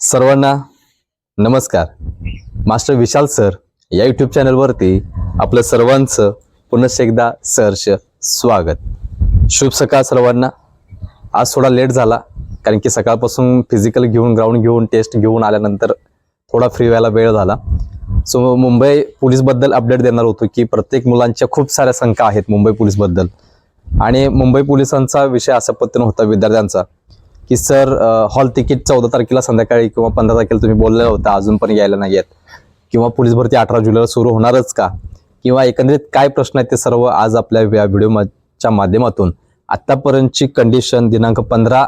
सर्वांना नमस्कार. Master Vishal sir या यूट्यूब चॅनलवरती आपलं सर्वांचं पुनश्च एकदा सहर्ष स्वागत. शुभ सकाळ सर्वांना. आज थोडा लेट झाला कारण की सकाळपासून फिजिकल घेऊन ग्राउंड घेऊन टेस्ट घेऊन आल्यानंतर थोडा फ्री व्हायला वेळ झाला. सो मुंबई पोलीसबद्दल अपडेट देणार होतो की प्रत्येक मुलांच्या खूप साऱ्या शंका आहेत मुंबई पोलीसबद्दल आणि मुंबई पोलिसांचा विषय असा पद्धतीनं होता विद्यार्थ्यांचा. की सर हॉल तिकीट चौदा तारखेला संध्याकाळी किंवा पंधरा तारखेला तुम्ही बोललेला होता अजून पण यायला नाही आहेत. किंवा पोलीस भरती अठरा जुलैला सुरू होणारच का? किंवा एकंदरीत काय प्रश्न आहेत ते सर्व आज आपल्या या व्हिडिओच्या माध्यमातून आत्तापर्यंतची कंडिशन दिनांक पंधरा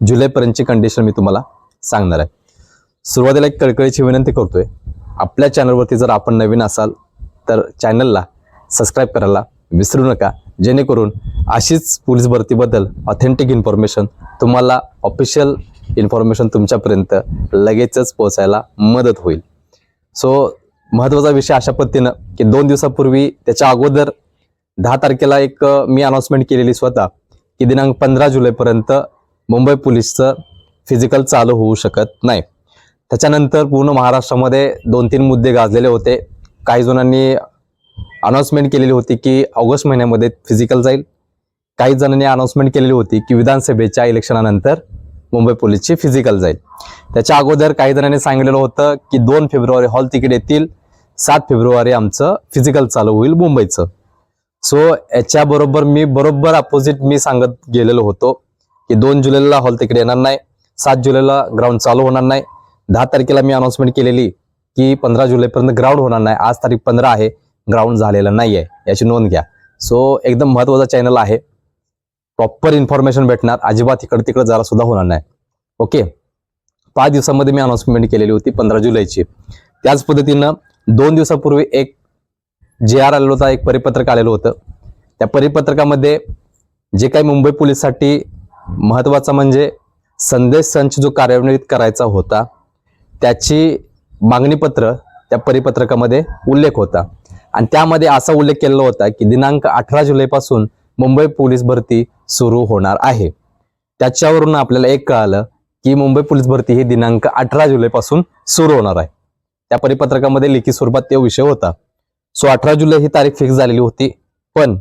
जुलैपर्यंतची कंडिशन मी तुम्हाला सांगणार आहे. सुरुवातीला एक कळकळीची विनंती करतोय. आपल्या चॅनलवरती जर आपण नवीन असाल तर चॅनलला सबस्क्राईब करायला विसरू नका. जेणेकरून अशीच पोलीस भरतीबद्दल ऑथेंटिक इन्फॉर्मेशन तुम्हाला ऑफिशियल इन्फॉर्मेशन तुमच्यापर्यंत लगेचच पोहोचायला मदत होईल. सो महत्त्वाचा विषय अशा पद्धतीनं की दोन दिवसापूर्वी त्याच्या अगोदर दहा तारखेला एक मी अनाऊन्समेंट केलेली स्वतः की दिनांक पंधरा जुलैपर्यंत मुंबई पोलीसचं फिजिकल चालू होऊ शकत नाही. त्याच्यानंतर पूर्ण महाराष्ट्रामध्ये दोन तीन मुद्दे गाजलेले होते. काही जणांनी अनाऊन्समेंट केलेली होती की ऑगस्ट महिन्यामध्ये फिजिकल जाईल. काही जणांनी अनाऊन्समेंट केलेली होती की विधानसभेच्या इलेक्शनानंतर मुंबई पोलीसची फिजिकल जाईल. त्याच्या अगोदर काही जणांनी सांगितलेलं होतं की दोन फेब्रुवारी हॉल तिकीट येतील सात फेब्रुवारी आमचं फिजिकल चालू होईल मुंबईचं. सो याच्याबरोबर मी बरोबर अपोजिट मी सांगत गेलेलो होतो की दोन जुलैला हॉल तिकीट येणार नाही सात जुलैला ग्राउंड चालू होणार नाही. दहा तारखेला मी अनाऊन्समेंट केलेली की पंधरा जुलैपर्यंत ग्राउंड होणार नाही. आज तारीख पंधरा आहे ग्राउंड झालेलं नाही आहे याची नोंद घ्या. सो एकदम महत्त्वाचा चॅनल आहे. प्रॉपर इन्फॉर्मेशन भेटणार. अजिबात इकडे तिकडे जरा सुद्धा होणार नाही. ओके पाच दिवसामध्ये मी अनाउन्समेंट केलेली होती पंधरा जुलैची. त्याच पद्धतीनं दोन दिवसापूर्वी एक जे आर आलेलं होता एक परिपत्रक आलेलं होतं. त्या परिपत्रकामध्ये जे काही मुंबई पोलीससाठी महत्त्वाचा म्हणजे संदेश संच जो कार्यान्वित करायचा होता त्याची मागणीपत्र त्या परिपत्रकामध्ये उल्लेख होता. आणि त्यामध्ये असा उल्लेख केलेला होता की दिनांक अठरा जुलैपासून मुंबई पोलीस भरती सुरू होणार आहे. त्याच्यावरून आपल्याला एक कळालं की मुंबई पोलीस भरती ही दिनांक अठरा जुलैपासून सुरू होणार आहे. त्या परिपत्रकामध्ये लेखी स्वरूपात तो विषय होता. सो अठरा जुलै ही तारीख फिक्स झालेली होती. पण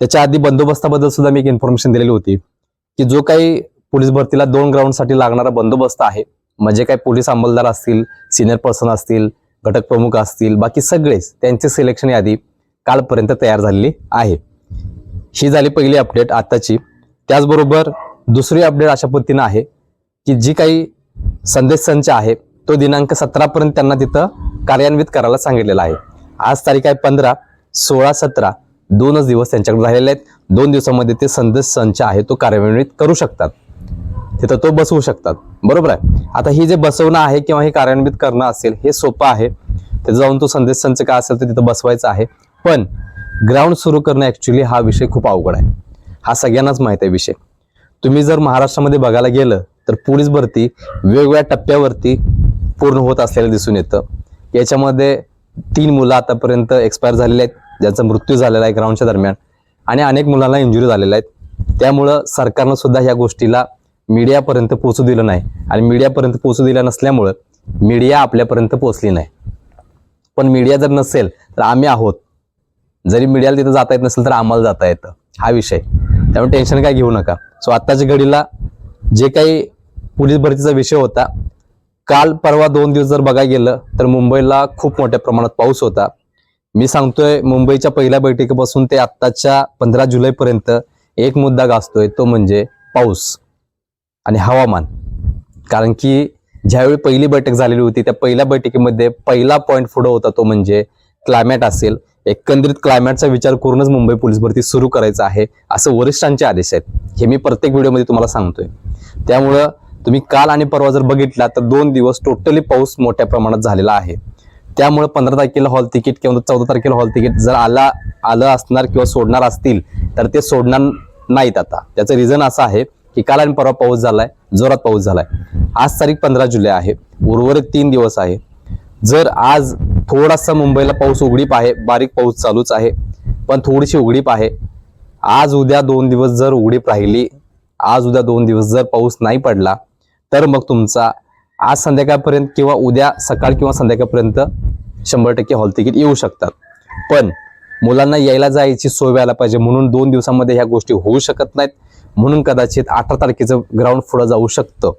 त्याच्या आधी बंदोबस्ताबद्दल सुद्धा मी एक इन्फॉर्मेशन दिलेली होती की जो काही पोलीस भरतीला दोन ग्राउंडसाठी लागणारा बंदोबस्त आहे. म्हणजे काय पोलीस अंमलदार असतील सिनियर पर्सन असतील घटक प्रमुख असतील बाकी सगळेच त्यांचे सिलेक्शन यादी कालपर्यंत तयार झालेली आहे. ही झाली पहिली अपडेट आत्ताची. त्याचबरोबर दुसरी अपडेट अशा पद्धतीनं आहे की जी काही संदेश संच आहे तो दिनांक सतरापर्यंत त्यांना तिथं कार्यान्वित करायला सांगितलेला आहे. आज तारीख आहे पंधरा सोळा सतरा दोनच दिवस त्यांच्याकडे राहिलेले आहेत. दोन दिवसामध्ये ते संदेश संच आहे तो कार्यान्वित करू शकतात. तिथं तो बसवू शकतात. बरोबर आहे? आता ही जे बसवणं आहे किंवा हे कार्यान्वित करणं असेल हे सोपं आहे. तिथं जाऊन तो संदेश संच काय असेल तर तिथं बसवायचा आहे. पण ग्राउंड सुरू करणं ॲक्च्युली हा विषय खूप अवघड आहे. हा सगळ्यांनाच माहीत आहे विषय. तुम्ही जर महाराष्ट्रामध्ये बघायला गेलं तर पोलीस भरती वेगवेगळ्या टप्प्यावरती पूर्ण होत असलेलं दिसून येतं. याच्यामध्ये तीन मुलं आतापर्यंत एक्सपायर झालेले आहेत. ज्यांचा मृत्यू झालेला आहे ग्राउंडच्या दरम्यान. आणि अनेक मुलांना इंजुरी झालेल्या आहेत. त्यामुळं सरकारनं सुद्धा ह्या गोष्टीला मीडियापर्यंत पोहोचू दिलं नाही. आणि मीडियापर्यंत पोहोचू दिलं नसल्यामुळं मीडिया आपल्यापर्यंत पोहोचली नाही. पण मीडिया जर नसेल तर आम्ही आहोत. जरी मीडियाला तिथं जाता येत नसेल तर आम्हाला जाता येतं. हा विषय. त्यामुळे टेन्शन काय घेऊ नका. सो आत्ताच्या घडीला जे काही पोलीस भरतीचा विषय होता काल परवा दोन दिवस जर बघायला गेलं तर मुंबईला खूप मोठ्या प्रमाणात पाऊस होता. मी सांगतोय मुंबईच्या पहिल्या बैठकीपासून ते आत्ताच्या पंधरा जुलैपर्यंत एक मुद्दा गाजतोय तो म्हणजे पाऊस आणि हवामान. कारण की ज्यावेळी पहिली बैठक झालेली होती त्या पहिल्या बैठकीमध्ये पहिला पॉईंट पुढं होता तो म्हणजे क्लायमॅट असेल. एकंदरीत क्लायमॅटचा विचार करूनच मुंबई पोलीस भरती सुरू करायचं आहे असं वरिष्ठांचे आदेश आहेत. हे मी प्रत्येक व्हिडिओमध्ये तुम्हाला सांगतोय. त्यामुळं तुम्ही काल आणि परवा जर बघितला तर दोन दिवस टोटली पाऊस मोठ्या प्रमाणात झालेला आहे. त्यामुळे पंधरा तारखेला हॉल तिकीट किंवा चौदा तारखेला हॉल तिकीट जर आला आलं असणार किंवा सोडणार असतील तर ते सोडणार नाहीत आता. त्याचं रिझन असं आहे की काल आणि परवा पाऊस झालाय जोरात पाऊस झालाय. आज तारीख पंधरा जुलै आहे. उर्वरित तीन दिवस आहे. जर आज थोडासा मुंबईला पाऊस उघडीप आहे बारीक पाऊस चालूच आहे पण थोडीशी उघडीप आहे. आज उद्या दोन दिवस जर उघडीप राहिली आज उद्या दोन दिवस जर पाऊस नाही पडला तर मग तुमचा आज संध्याकाळपर्यंत किंवा उद्या सकाळ किंवा संध्याकाळपर्यंत शंभर टक्के हॉल तिकीट येऊ शकतात. पण मुलांना यायला जायची सोय व्हायला पाहिजे म्हणून दोन दिवसामध्ये ह्या गोष्टी होऊ शकत नाहीत. म्हणून कदाचित अठरा तारखेचं ग्राउंड पुढं जाऊ शकतं.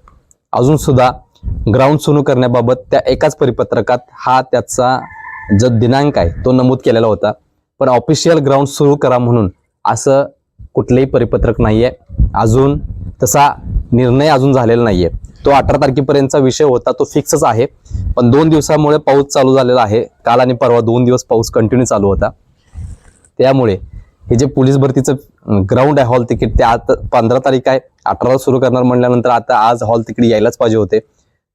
अजून सुद्धा ग्राउंड सुरू करण्याबाबत त्या एकाच परिपत्रकात हा त्याचा जो दिनांक आहे तो नमूद केलेला होता. पण ऑफिशियल ग्राउंड सुरू करा म्हणून असं कुठलंही परिपत्रक नाही आहे अजून तसा निर्णय अजून झालेला नाही आहे तो अठरा तारखेपर्यंतचा विषय होता तो फिक्सच आहे. पण दोन दिवसामुळे पाऊस चालू झालेला आहे. काल आणि परवा दोन दिवस पाऊस कंटिन्यू चालू होता. त्यामुळे हे जे पोलीस भरतीचं ग्राउंड आहे हॉल तिकीट ते आता पंधरा तारीख आहे. अठराला सुरू करणार म्हणल्यानंतर आता आज हॉल तिकीट यायलाच पाहिजे होते.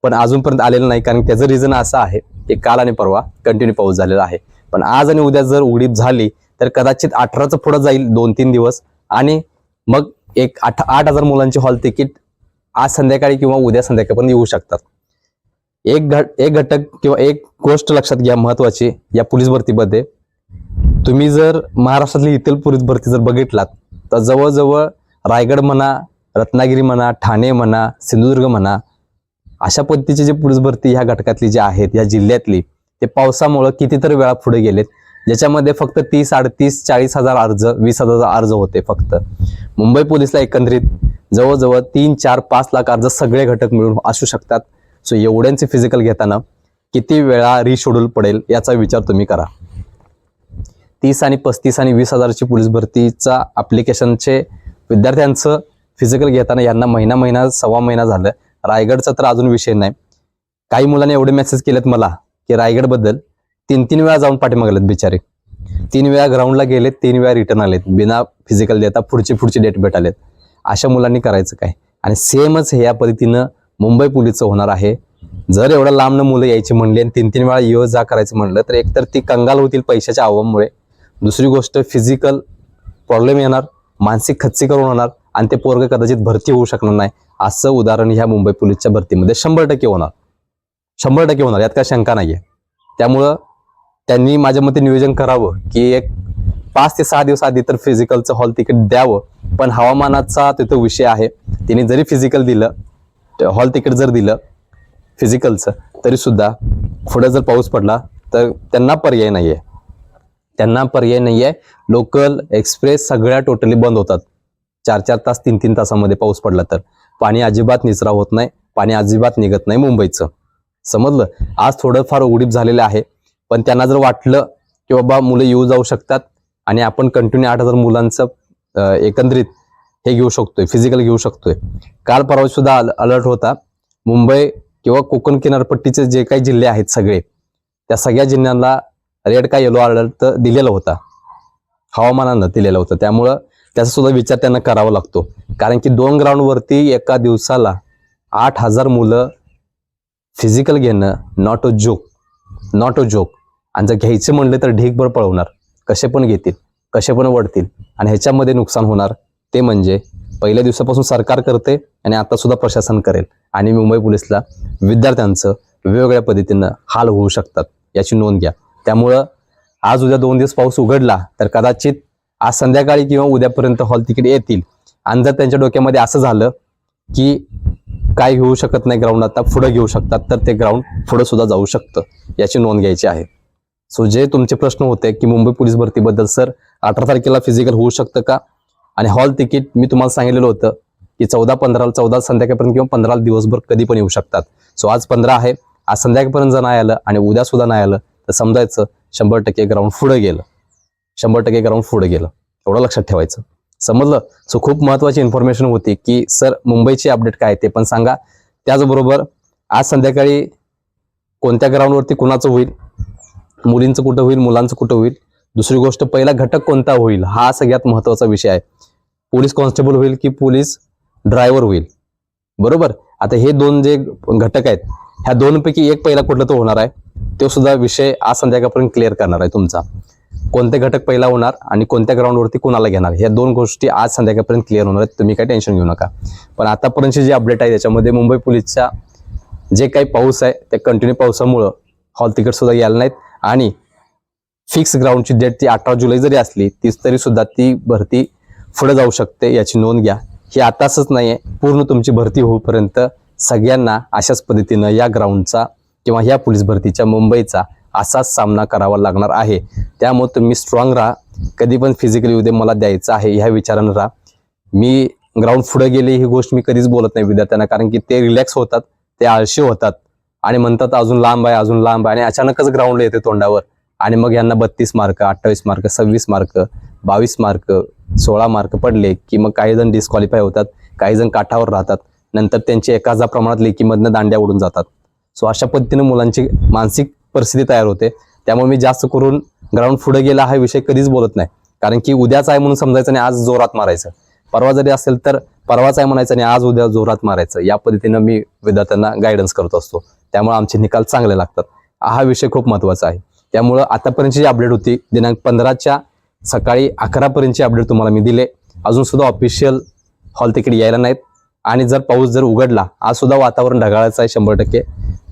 पण अजूनपर्यंत आलेलं नाही कारण त्याचं रिझन असं आहे की काल आणि परवा कंटिन्यू पाऊस झालेला आहे. पण आज आणि उद्या जर उडीप झाली तर कदाचित अठराचं पुढं जाईल दोन तीन दिवस. आणि मग एक आठ आठ हजार मुलांची हॉल तिकीट आज संध्याकाळी किंवा उद्या संध्याकाळपर्यंत येऊ शकतात. एक घट एक घटक किंवा एक गोष्ट लक्षात घ्या महत्वाची या पोलीस भरतीमध्ये. तुम्ही जर महाराष्ट्रातली इतर पोलीस भरती जर बघितलात तर जवळजवळ रायगड म्हणा रत्नागिरी म्हणा ठाणे म्हणा सिंधुदुर्ग म्हणा अशा पद्धतीचे जे पुरुष भरती ह्या घटकातली जे आहेत या जिल्ह्यातली ते पावसामुळं कितीतरी वेळा पुढे गेलेत. ज्याच्यामध्ये फक्त तीस अडतीस चाळीस हजार अर्ज वीस हजार अर्ज होते फक्त. मुंबई पोलीसला एकंदरीत जवळजवळ तीन चार पाच लाख अर्ज सगळे घटक मिळून असू शकतात. सो एवढ्यांचे फिजिकल घेताना किती वेळा रिशेड्यूल पडेल याचा विचार तुम्ही करा. तीस आणि पस्तीस आणि वीस हजारची पोलीस भरतीचा ॲप्लिकेशनचे विद्यार्थ्यांचं फिजिकल घेताना यांना महिना महिना सव्वा महिना झालं. रायगडचा तर अजून विषय नाही. काही मुलांनी एवढे मेसेज केलेत मला की रायगडबद्दल तीन तीन वेळा जाऊन पाठीमागलेत बिचारे. तीन वेळा ग्राउंडला गेलेत तीन वेळा रिटर्न आलेत. बिना फिजिकल देता पुढची पुढची डेट भेटालेत. अशा मुलांनी करायचं काय? आणि सेमच हे या पद्धतीनं मुंबई पोलीसचं होणार आहे. जर एवढं लांबनं मुलं यायची म्हणली आणि तीन तीन वेळा ये जा करायचं म्हणलं तर एकतर ती कंगाल होतील पैशाच्या अभावामुळे दुसरी गोष्ट फिजिकल प्रॉब्लेम येणार मानसिक खच्चीकरण होणार आणि ते पोरग कदाचित भरती होऊ शकणार नाही. असं उदाहरण ह्या मुंबई पोलीसच्या भरतीमध्ये शंभर टक्के होणार. शंभर टक्के होणार यात काय शंका नाही आहे त्यामुळं त्यांनी माझ्या मते नियोजन करावं की एक पाच ते सहा दिवस आधी तर फिजिकलचं हॉल तिकीट द्यावं. पण हवामानाचा तिथं विषय आहे. तिने जरी फिजिकल दिलं हॉल तिकीट जर दिलं फिजिकलचं तरी सुद्धा पुढे जर पाऊस पडला तर त्यांना पर्याय नाही आहे त्यांना पर्याय नाही आहे लोकल एक्सप्रेस सगळ्या टोटली बंद होतात. चार चार तास तीन तीन तासामध्ये पाऊस पडला तर. पाणी अजिबात निचरा होत नाही पाणी अजिबात निघत नाही मुंबईचं. समजलं? आज थोडंफार उघडीप झालेलं आहे पण त्यांना जर वाटलं की बाबा मुलं येऊ जाऊ शकतात आणि आपण कंटिन्यू आठ हजार मुलांचं एकंदरीत हे घेऊ शकतोय फिजिकल घेऊ शकतोय. काल परवा सुद्धा अलर्ट होता मुंबई किंवा कोकण किनारपट्टीचे जे काही जिल्हे आहेत सगळे त्या सगळ्या जिल्ह्यांना रेड का येलो अलर्ट दिलेला होता. हवामानानं दिलेला होता. त्यामुळं त्याचा सुद्धा विचार त्यांना करावा लागतो. कारण की दोन ग्राउंडवरती एका दिवसाला आठ हजार मुलं फिजिकल घेणं not a joke not a joke आणि जर घ्यायचं म्हणलं तर ढीकभर पळवणार. कसे पण घेतील कसे पण वडतील आणि ह्याच्यामध्ये नुकसान होणार ते म्हणजे पहिल्या दिवसापासून सरकार करते आणि आता सुद्धा प्रशासन करेल. आणि मुंबई पोलिसला विद्यार्थ्यांचं वेगवेगळ्या पद्धतीनं हाल होऊ शकतात याची नोंद घ्या. त्यामुळं आज उद्या दोन दिवस पाऊस उघडला तर कदाचित आज संध्याकाळी किंवा उद्यापर्यंत हॉल तिकीट येतील. आणि जर त्यांच्या डोक्यामध्ये असं झालं की काय घेऊ शकत नाही ग्राउंड आता पुढे घेऊ शकतात तर ते ग्राउंड पुढे सुद्धा जाऊ शकतं याची नोंद घ्यायची आहे. सो जे तुमचे प्रश्न होते की मुंबई पोलीस भरतीबद्दल सर अठरा तारखेला फिजिकल होऊ शकतं का? आणि हॉल तिकीट मी तुम्हाला सांगितलेलं होतं की चौदा पंधरा चौदा संध्याकाळपर्यंत किंवा पंधरा दिवसभर कधी पण येऊ शकतात. सो आज पंधरा आहे आज संध्याकाळपर्यंत जर नाही आलं आणि उद्या सुद्धा नाही आलं तर समजायचं शंभर टक्के ग्राउंड पुढे गेलं. शंभर टक्के ग्राउंड पुढे गेलं. एवढं लक्षात ठेवायचं. समजलं? सो खूप महत्वाची इन्फॉर्मेशन होती की सर मुंबईची अपडेट काय आहे ते पण सांगा. त्याचबरोबर आज संध्याकाळी कोणत्या ग्राउंडवरती कुणाचं होईल? मुलींचं कुठं होईल? मुलांचं कुठं होईल? दुसरी गोष्ट पहिला घटक कोणता होईल? हा सगळ्यात महत्त्वाचा विषय आहे. पोलीस कॉन्स्टेबल होईल की पोलीस ड्रायव्हर होईल? बरोबर? आता हे दोन जे घटक आहेत ह्या दोनपैकी एक पहिला कुठला तो होणार आहे तो सुद्धा विषय आज संध्याकाळपर्यंत क्लिअर करणार आहे तुमचा. कोणते घटक पहिला होणार आणि कोणत्या ग्राउंडवरती कोणाला घेणार? ह्या दोन गोष्टी आज संध्याकाळपर्यंत क्लिअर होणार आहेत. तुम्ही काही टेन्शन घेऊ नका. पण आतापर्यंतचे जे अपडेट आहे त्याच्यामध्ये मुंबई पोलीसच्या जे काही पाऊस आहे त्या कंटिन्यू पावसामुळं हॉल तिकीट सुद्धा यायला नाहीत. आणि फिक्स ग्राउंडची डेट ती अठरा जुलै जरी असली तीच तरी सुद्धा ती भरती पुढे जाऊ शकते याची नोंद घ्या. ही आताच आहे पूर्ण तुमची भरती होईपर्यंत सगळ्यांना अशाच पद्धतीनं या ग्राउंडचा किंवा ह्या पोलीस भरतीच्या मुंबईचा असाच सामना करावा लागणार आहे. त्यामुळे तुम्ही स्ट्रॉंग राहा. कधी पण फिजिकली उद्या मला द्यायचं आहे ह्या विचारानं राहा. मी ग्राउंड पुढे गेले ही गोष्ट मी कधीच बोलत नाही विद्यार्थ्यांना कारण की ते रिलॅक्स होतात ते आळशी होतात. आणि म्हणतात अजून लांब आहे अजून लांब आहे. आणि अचानकच ग्राउंडला येते तोंडावर. आणि मग यांना बत्तीस मार्क अठ्ठावीस मार्क सव्वीस मार्क बावीस मार्क सोळा मार्क पडले की मग काही जण डिस्क्वालिफाय होतात काही जण काठावर राहतात. नंतर त्यांची एका हजार प्रमाणात लेखीमधनं दांड्या उडून जातात. सो अशा पद्धतीने मुलांची मानसिक परिस्थिती तयार होते. त्यामुळे मी जास्त करून ग्राउंड पुढे गेला हा विषय कधीच बोलत नाही. कारण की उद्याच आहे म्हणून समजायचं आणि आज जोरात मारायचं. परवा जरी असेल तर परवाच आहे म्हणायचं आणि आज उद्या जोरात मारायचं. या पद्धतीनं मी विद्यार्थ्यांना गायडन्स करत असतो. त्यामुळे आमचे निकाल चांगले लागतात. हा विषय खूप महत्त्वाचा आहे. त्यामुळं आतापर्यंतची जी अपडेट होती दिनांक पंधराच्या सकाळी अकरापर्यंतची अपडेट तुम्हाला मी दिले. अजून सुद्धा ऑफिशियल हॉल तिकीट यायला नाहीत. आणि जर पाऊस जर उघडला आज सुद्धा वातावरण ढगाळाचं आहे शंभर टक्के.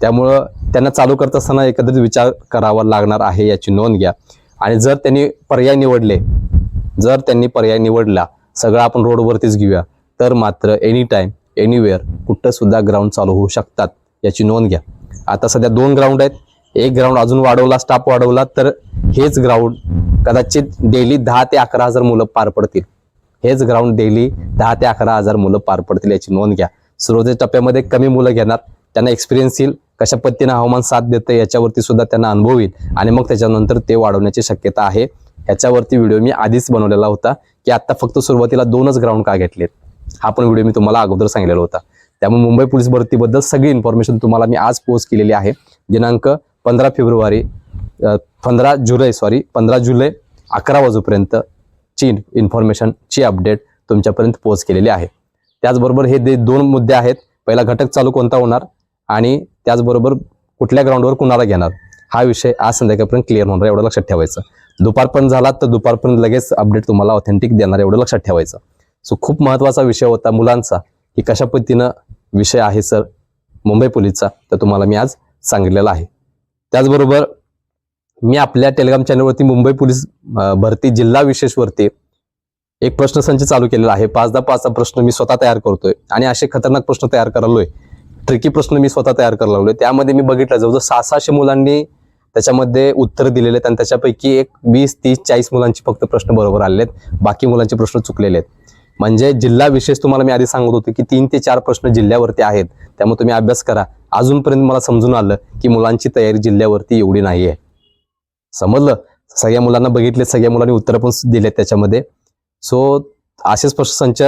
त्यामुळं त्यांना चालू करत असताना एकत्रित विचार करावा लागणार आहे याची नोंद घ्या. आणि जर त्यांनी पर्याय निवडले जर त्यांनी पर्याय निवडला सगळं आपण रोडवरतीच घेऊया तर मात्र एनी टाईम एनिवेअर कुठं सुद्धा ग्राउंड चालू होऊ शकतात याची नोंद घ्या. आता सध्या दोन ग्राउंड आहेत. एक ग्राउंड अजून वाढवला स्टाफ वाढवला तर हेच ग्राउंड कदाचित डेली दहा ते अकरा हजार मुलं पार पडतील. हेच ग्राउंड डेली दहा ते अकरा हजार मुलं पार पडतील याची नोंद घ्या. सुरुवातीच्या टप्प्यामध्ये कमी मुलं घेणार त्यांना एक्सपिरियन्स येईल कशा पद्धतीनं हवामान साथ देतं याच्यावरती सुद्धा त्यांना अनुभव येईल आणि मग त्याच्यानंतर ते वाढवण्याची शक्यता आहे. ह्याच्यावरती व्हिडिओ मी आधीच बनवलेला होता की आत्ता फक्त सुरुवातीला दोनच ग्राउंड का घेतलेत? हा पण व्हिडिओ मी तुम्हाला अगोदर सांगितलेला होता. त्यामुळे मुंबई पोलीस भरतीबद्दल सगळी इन्फॉर्मेशन तुम्हाला मी आज पोस्ट केलेली आहे. दिनांक पंधरा फेब्रुवारी पंधरा जुलै सॉरी पंधरा जुलै अकरा वाजूपर्यंत ची इन्फॉर्मेशनची अपडेट तुमच्यापर्यंत पोहोच केलेली आहे. त्याचबरोबर हे जे दोन मुद्दे आहेत पहिला घटक चालू कोणता होणार आणि त्याचबरोबर कुठल्या ग्राउंडवर कुणाला घेणार हा विषय आज संध्याकाळपर्यंत क्लिअर होणार एवढं लक्षात ठेवायचं. दुपारपर्यंत झाला तर दुपारपर्यंत लगेच अपडेट तुम्हाला ऑथेंटिक देणार एवढं लक्षात ठेवायचं. सो खूप महत्त्वाचा विषय होता मुलांचा की कशा पद्धतीनं विषय आहे सर मुंबई पोलीसचा तर तुम्हाला मी आज सांगितलेला आहे. त्याचबरोबर मी आपल्या टेलिग्राम चॅनलवरती मुंबई पोलीस भरती जिल्हा विशेषवरती एक प्रश्नसंच चालू केलेला आहे. पाच दहा पाचचा प्रश्न मी स्वतः तयार करतोय आणि असे खतरनाक प्रश्न तयार करायलोय. ट्रिकी प्रश्न मी स्वतः तयार करायला लागलोय. त्यामध्ये मी बघितलं जवळजवळ सहा सहाशे मुलांनी त्याच्यामध्ये उत्तर दिलेले आहेत आणि त्याच्यापैकी एक वीस तीस चाळीस मुलांचे फक्त प्रश्न बरोबर आलेले आहेत बाकी मुलांचे प्रश्न चुकलेले आहेत म्हणजे जिल्हा विशेष तुम्हाला मी आधी सांगत होतो की तीन ते चार प्रश्न जिल्ह्यावरती आहेत. त्यामुळे तुम्ही अभ्यास करा. अजूनपर्यंत मला समजून आलं की मुलांची तयारी जिल्ह्यावरती एवढी नाही आहे समजलं? सगळ्या मुलांना बघितले सगळ्या मुलांनी उत्तरं पण दिलेत त्याच्यामध्ये. सो असेच प्रश्नसंच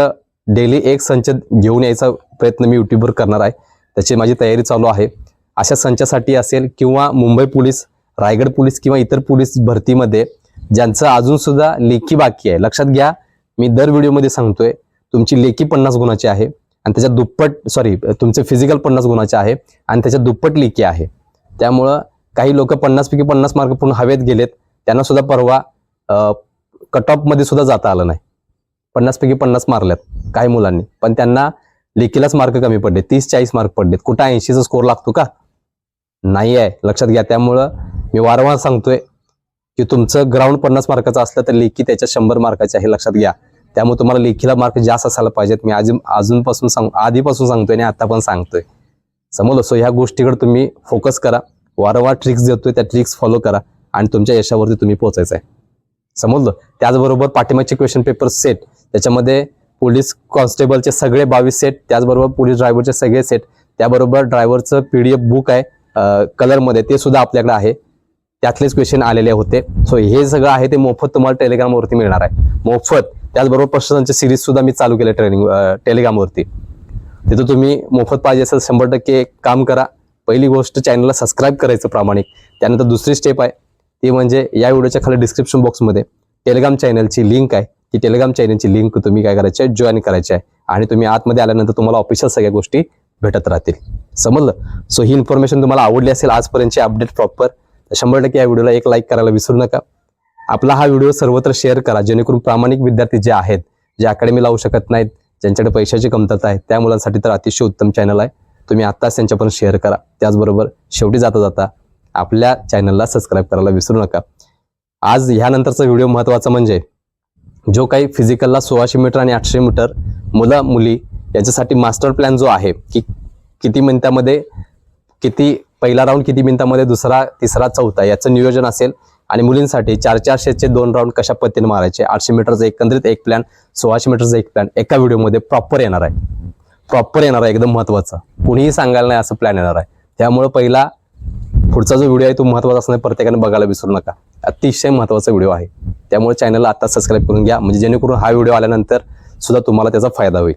डेली एक संच घेऊन यायचा प्रयत्न मी युट्यूबवर करणार आहे. त्याची माझी तयारी चालू आहे. अशा संचासाठी असेल किंवा मुंबई पोलीस रायगड पोलीस किंवा इतर पोलीस भरतीमध्ये ज्यांचं अजूनसुद्धा लेखी बाकी आहे. लक्षात घ्या मी दर व्हिडिओमध्ये सांगतोय तुमची लेखी पन्नास गुणाची आहे आणि त्याच्या दुप्पट सॉरी तुमचे फिजिकल पन्नास गुणाचे आहे आणि त्याच्या दुप्पट लेखी आहे. त्यामुळं काही लोक पन्नासपैकी पन्नास मार्क पूर्ण हवेत गेलेत त्यांना सुद्धा परवा कटमध्ये सुद्धा जाता आलं नाही. पन्नास पैकी पन्नास मारल्यात काही मुलांनी. पण त्यांना लेखीलाच मार्क कमी पडले तीस चाळीस मार्क पडलेत. कुठं ऐंशीचा स्कोर लागतो का? नाही आहे लक्षात घ्या. त्यामुळं मी वारंवार सांगतोय की तुमचं ग्राउंड पन्नास मार्काचं असलं तर लेखी त्याच्या शंभर मार्काचे आहे लक्षात घ्या. त्यामुळे तुम्हाला लेखीला मार्क जास्त असायला पाहिजेत. मी अजून अजूनपासून सांग आधीपासून सांगतोय आणि आता पण सांगतोय. समजलं सो ह्या गोष्टीकडे तुम्ही फोकस करा. वारंवार ट्रिक्स देतोय त्या ट्रिक्स फॉलो करा आणि तुमच्या यशावरती तुम्ही पोहोचायचं आहे. समजलं? त्याचबरोबर पाठिंबाचे क्वेश्चन पेपर सेट त्याच्यामध्ये पोलीस कॉन्स्टेबलचे सगळे बावीस सेट त्याचबरोबर पोलीस ड्रायव्हरचे सगळे सेट त्याबरोबर ड्रायव्हरचं एफ बुक आहे कलरमध्ये ते सुद्धा आपल्याकडे आहे. त्यातलेच क्वेश्चन आलेले होते. सो हे सगळं आहे ते मोफत तुम्हाला टेलिग्रामवरती मिळणार आहे. मोफत त्याचबरोबर प्रश्नांचे सिरीज सुद्धा मी चालू केले ट्रेनिंग टेलिग्रामवरती तिथं तुम्ही मोफत पाहिजे असेल शंभर टक्के एक काम करा. पहिली गोष्ट चॅनलला सबस्क्राईब करायचं प्रामाणिक. त्यानंतर दुसरी स्टेप आहे ती म्हणजे या व्हिडिओच्या खाली डिस्क्रिप्शन बॉक्समध्ये टेलिग्राम चॅनलची लिंक आहे. ती टेलिग्राम चॅनलची लिंक तुम्ही काय करायची आहे? जॉईन करायची आहे. आणि तुम्ही आतमध्ये आल्यानंतर तुम्हाला ऑफिशियल सगळ्या गोष्टी भेटत राहतील. समजलं? सो ही इन्फॉर्मेशन तुम्हाला आवडली असेल आजपर्यंतची अपडेट प्रॉपर शंभर टक्के या व्हिडिओला एक लाईक करायला विसरू नका. आपला हा व्हिडिओ सर्वत्र शेअर करा जेणेकरून प्रामाणिक विद्यार्थी जे आहेत जे अकॅडमी लावू शकत नाहीत ज्यांच्याकडे पैशाची कमतरता आहे त्या मुलांसाठी तर अतिशय उत्तम चॅनल आहे. तुम्ही आत्ताच त्यांच्यापर्यंत शेअर करा. त्याचबरोबर शेवटी जाता जाता आपल्या चॅनलला सबस्क्राईब करायला विसरू नका. आज ह्यानंतरचा व्हिडिओ महत्त्वाचा म्हणजे जो काही फिजिकलला सोळाशे मीटर आणि आठशे मीटर मुलं मुली यांच्यासाठी मास्टर प्लॅन जो आहे की किती मिनिटामध्ये किती पहिला राऊंड किती मिनिटामध्ये दुसरा तिसरा चौथा याचं नियोजन असेल. आणि मुलींसाठी चार चारशेचे दोन राऊंड कशा पद्धतीने मारायचे आठशे मीटरचा एकंदरीत एक प्लॅन सोळाशे मीटरचा एक प्लॅन एका व्हिडिओमध्ये प्रॉपर येणार आहे. प्रॉपर येणार आहे एकदम महत्त्वाचा. कुणीही सांगायला नाही असं प्लॅन येणार आहे. त्यामुळे पहिला पुढचा जो व्हिडिओ आहे तो महत्त्वाचा असणार प्रत्येकाने बघायला विसरू नका. अतिशय महत्त्वाचा व्हिडिओ आहे. त्यामुळे चॅनलला आता सबस्क्राईब करून घ्या. म्हणजे जेणेकरून हा व्हिडिओ आल्यानंतर सुद्धा तुम्हाला त्याचा फायदा होईल.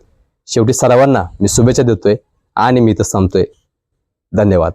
शेवटी सर्वांना मी शुभेच्छा देतोय आणि मी इथं थांबतोय धन्यवाद.